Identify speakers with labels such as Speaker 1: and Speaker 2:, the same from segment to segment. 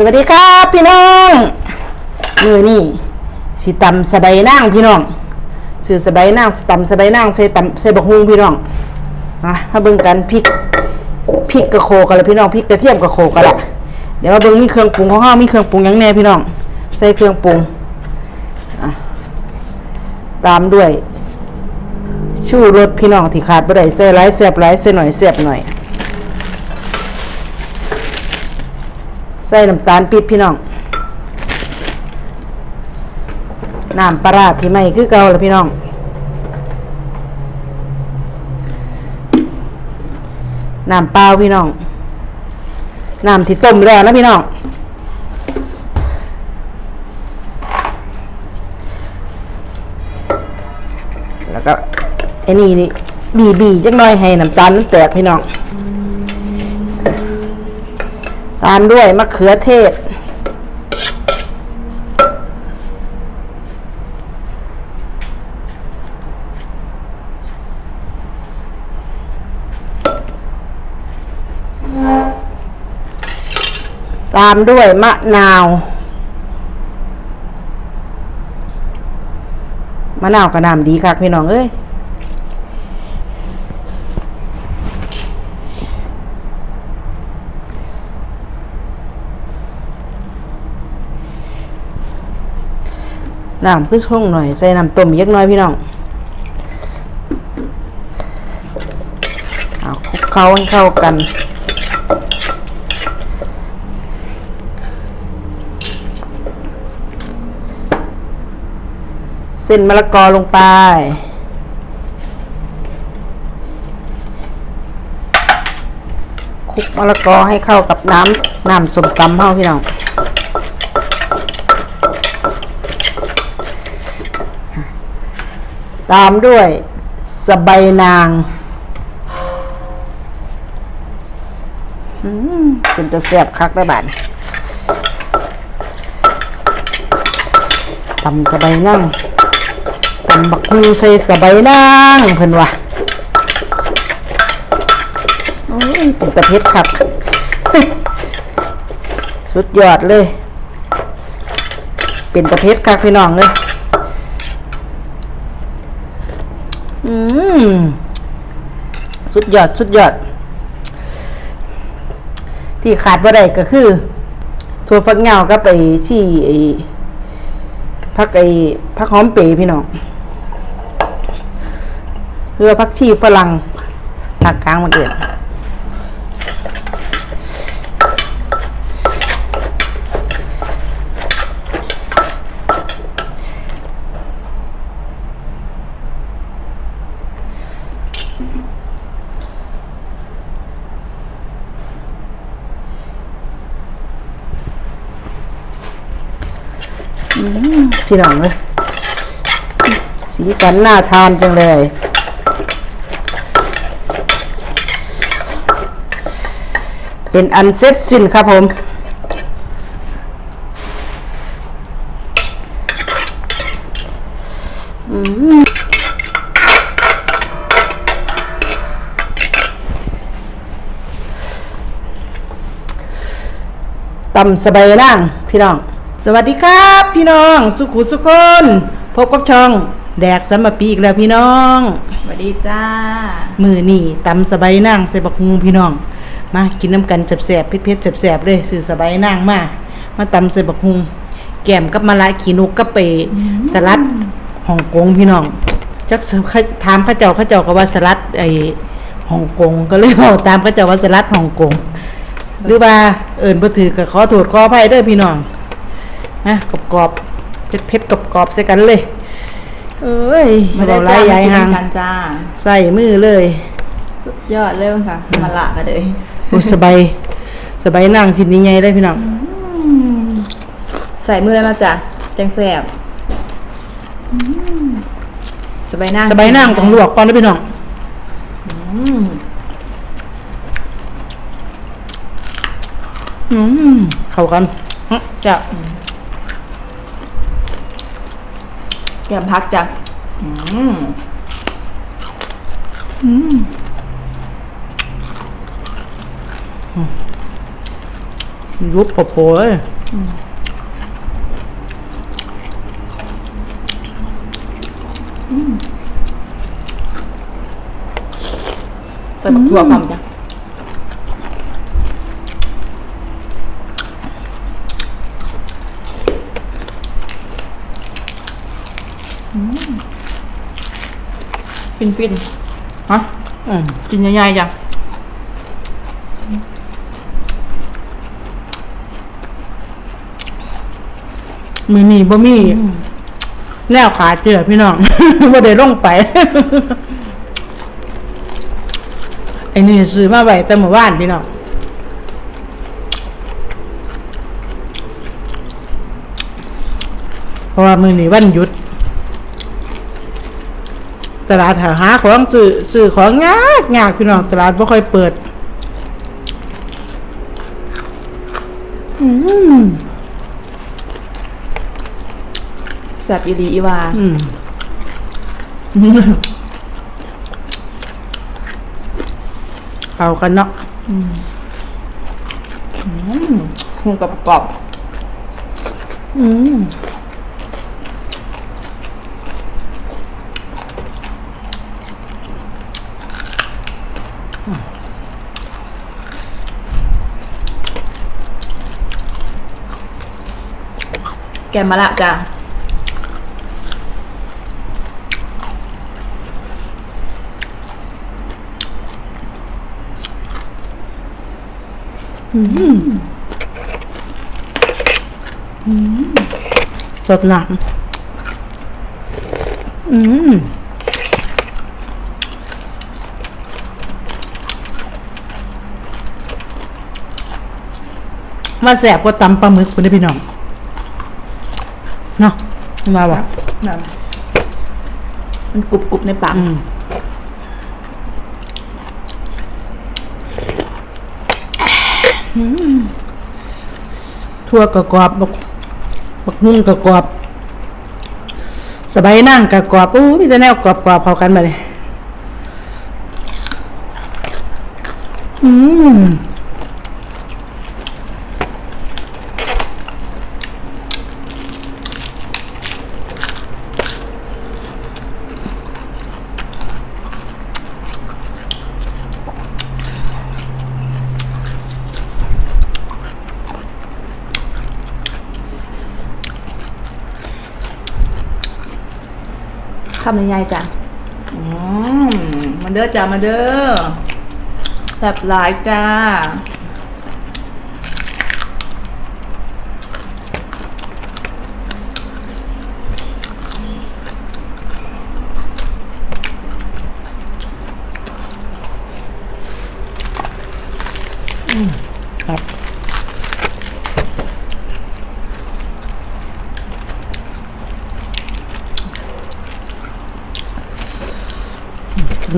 Speaker 1: สวัสดีครับพี่น้องมือนี่สิตำสบายนางพี่น้องซื้อสบายนางตำสบายนางใส่ตำใส่บักฮุงพี่น้องมามาเบิ่งกันพริกพริกกระโคกันละพี่น้องพริกกระเทียมกระโคกันละเดี๋ยวมาเบิ่งมีเครื่องปรุงของเฮามีเครื่องปรุงยังแน่พี่น้อง ใส่เครื่องปรุงอะตามด้วย ชูรสพี่น้องที่ขาดบ่ได้ใส่หลายแซ่บหลายใส่หน่อยแซ่บหน่อย ใส่น้ำตาลปิดพี่น้องน้ำปลาพี่ไม่คือเก่าแล้วพี่น้อง น้ำเปล่าพี่น้อง น้ำที่ต้มแล้วนะพี่น้อง แล้วก็ไอ้นี่นี่บีบีจักหน่อยให้น้ำตาลมันแตกพี่น้อง ตามด้วยมะเขือเทศ ตามด้วยมะนาว มะนาวกระนำดีคักพี่น้องเอ้ย น้ำคือช่องหน่อยใส่น้ำต้มเล็กน้อยพี่น้องเอาคลุกเคล้าให้เข้ากันเส้นมะละกอลงไป คลุกมะละกอให้เข้ากับน้ำน้ำสมตำเฮาพี่น้อง ตามด้วยสะใบายนางเป็นตะแสบคักได้บาดตำสะใบายนางตำบักฮูใส่สะใบายนางเพิ่นว่าโอ้ยเป็นตะเพ็ดคักสุดยอดเลย เป็นตะเพ็ดคักพี่น้องเลย อืมสุดยอด สุดยอด ที่ขาดบ่ได้ก็คือถั่วฟักเงาก็ไปที่ไอ้ผักไอ้ผักหอมเปรย์พี่น้องเรือผักชีฝรั่งผักกลางมาเกิด พี่น้องเลยสีสันน่าทานจังเลย เป็นอันเสร็จสิ้นครับผมตำสบายนั่งพี่น้อง สวัสดีครับพี่น้องสุขุสุคนพบกับช่องแดกสมปีอีกแล้วพี่น้อง
Speaker 2: สวัสดีจ้า
Speaker 1: มือนี่ตำสบายนั่งใส่บักฮูพี่น้อง มากินน้ำกันแสบๆเผ็ดๆแสบๆเลยสื่อสบายนั่งมามาตำใส่บักฮูแก้มกับมะละขีนุกกับเปสลัดฮ่องกงพี่น้องจักถามเข้าเจ้าเข้าเจ้าก็ว่าสลัดไอฮ่องกงก็เลยเอาตามเข้าเจ้าว่าสลัดฮ่องกงหรือว่าเอิญบ่ถือก็ขอโทษขออภัยเด้อพี่น้อง นะกรอบๆเผ็ดๆกรอบๆใส่กันเลย เอ้ย
Speaker 2: ไม่ได้
Speaker 1: เบา
Speaker 2: จ้า
Speaker 1: หลายยาย
Speaker 2: กิน
Speaker 1: หาง
Speaker 2: กันจ้า
Speaker 1: ใส่มือเลย
Speaker 2: สุดยอดเลยค่ะมาละกันเลย
Speaker 1: โอ้ยสบายสบายนั่งชิ้นนี้ใหญ่ได้พี่น้อง
Speaker 2: ใส่มือแล้วนะจ้ะจังแสบอืมสบายนั่ง
Speaker 1: สบายนั่งต้องลวกก่อนนะพี่น้อง
Speaker 2: อืม
Speaker 1: อืมเข้ากันฮะจ้ะ
Speaker 2: แกมพักจ้ะอืม
Speaker 1: อืมยุบปะโผเลย
Speaker 2: ใส่บักถั่วพร้อมจ้ะฟิ นฟินๆฮะ
Speaker 1: อืม
Speaker 2: กินใหญ่ๆจ้ะ
Speaker 1: มือนี่บ่มีแนวขาเจือพี่น้อง บ่ได้ลงไป ไอ้นี่ซื้อมาไว้แต่เมื่อวานพี่น้องเพราะว่ามือนี้วันหยุด ตลาดหาหาของซื้อซื้อของยากยากพี่น้องตลาดบ่ค่อยเปิด อืม
Speaker 2: แซ่บอีหลีอีวา
Speaker 1: อืมเอากันเนาะ
Speaker 2: คุ้งกับกรอบ
Speaker 1: อืม
Speaker 2: แกมะละจ้ะ
Speaker 1: สดหนังอืมว่าแสบก็ตำปลาหมึกคุณได้พี่น้อง เนาะมาบอก
Speaker 2: นั่นมันกรุบกรุบๆในปาก
Speaker 1: อืมอืมทั่วกระกรอบบักบักหุ่งกระกรอบสบายนั่งกระกรอบอู้มีแต่แนวกรอบกรอบๆเข้ากันมาเลยอืมำ
Speaker 2: ใหญ่ๆจ้ะอืมมาเด้อจ้ะมาเด้อแซ่บหลายจ้า
Speaker 1: ครับ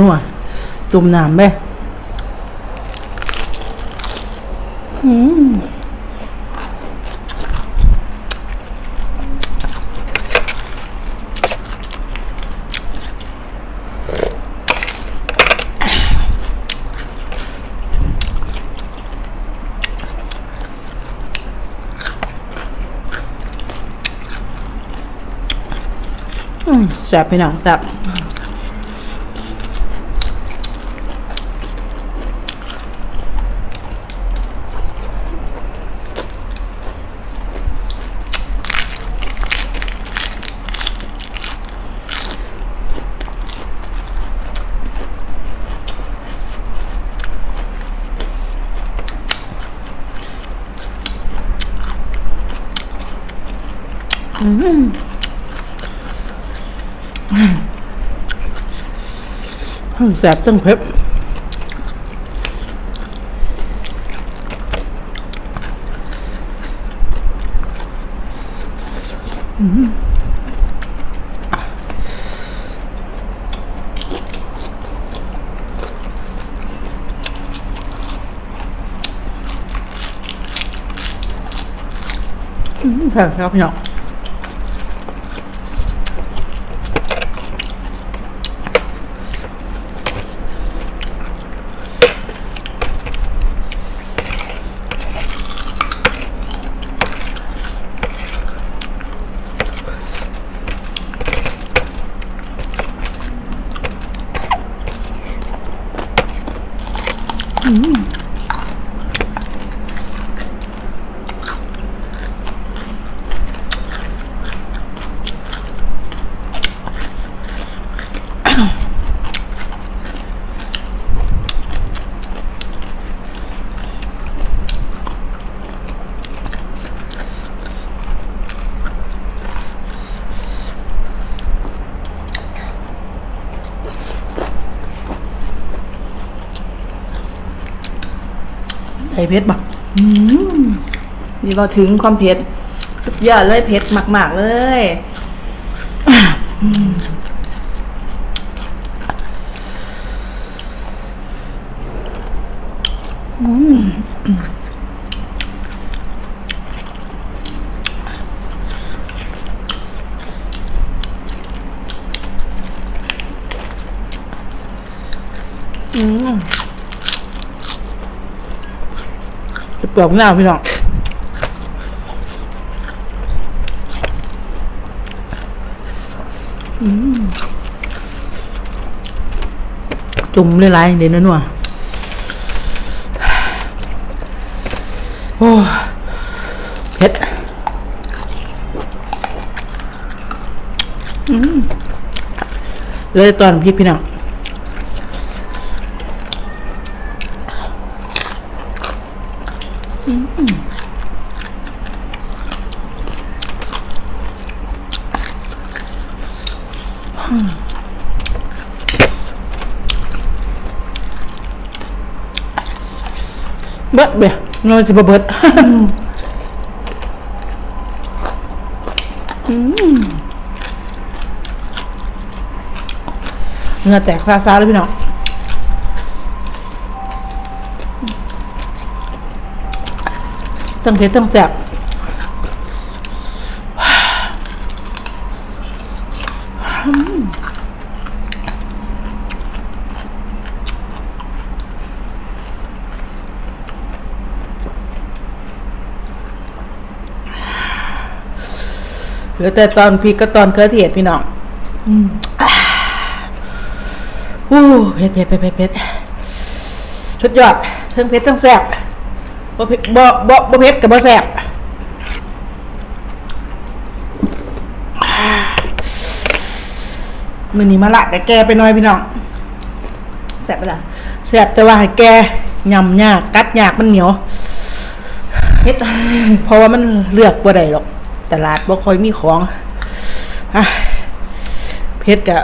Speaker 1: นัวจุ่มน้ำไปอืมแซ่บพี่น้องแซ่บ ทั้งแซ่บทั้งเผ็ดอืมแซ่บครับพี่น้อง อ ไอเพชรบัก
Speaker 2: นี่เราถึงความเผ็ด สุดยอดเลยเผ็ดมาก ๆ เลย
Speaker 1: เปลือกหน้าพี่น้องจุ่มหลายๆเดี๋ยวนัวโอ้เผ็ดเลยตอนพริกพี่น้อง เบิดเบียนอนสิบเบิดเงือแตกซาซาเลยพี่น้อง ตั้งเพชรตั้งแสบเหลือแต่ตอนพริกกับตอนเครือเทศพี่น้องอู้เผ็ดเผ็ดเผ็ดเผ็ดเผ็ดชุดยอดทั้งเผ็ดทั้งแสบ บ่เผ็ดบ่บ่บ่เผ็ดกับบ่แสบมื้อนี้มาละแต่แกไปหน่อยพี่น้อง
Speaker 2: แซ่บไปละ
Speaker 1: แสบแต่ว่าให้แกยำยากกัดยากมันเหนียว
Speaker 2: เผ็ด
Speaker 1: เพราะว่ามันเลือกบ่ได้หรอก ตลาดบ่ค่อยมีของอะเพชรกะ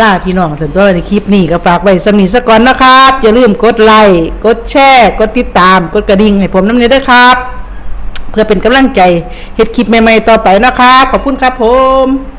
Speaker 1: ล่าพี่น้องส่วนตัวในคลิปนี้ก็ฝากไว้สำนีสก่อนนะครับอย่าลืมกดไลค์กดแชร์ กดติดตาม กดกระดิ่งให้ผมน้ำเนยด้วยครับ เพื่อเป็นกำลังใจเฮ็ดคลิปใหม่ๆต่อไปนะครับขอบคุณครับผม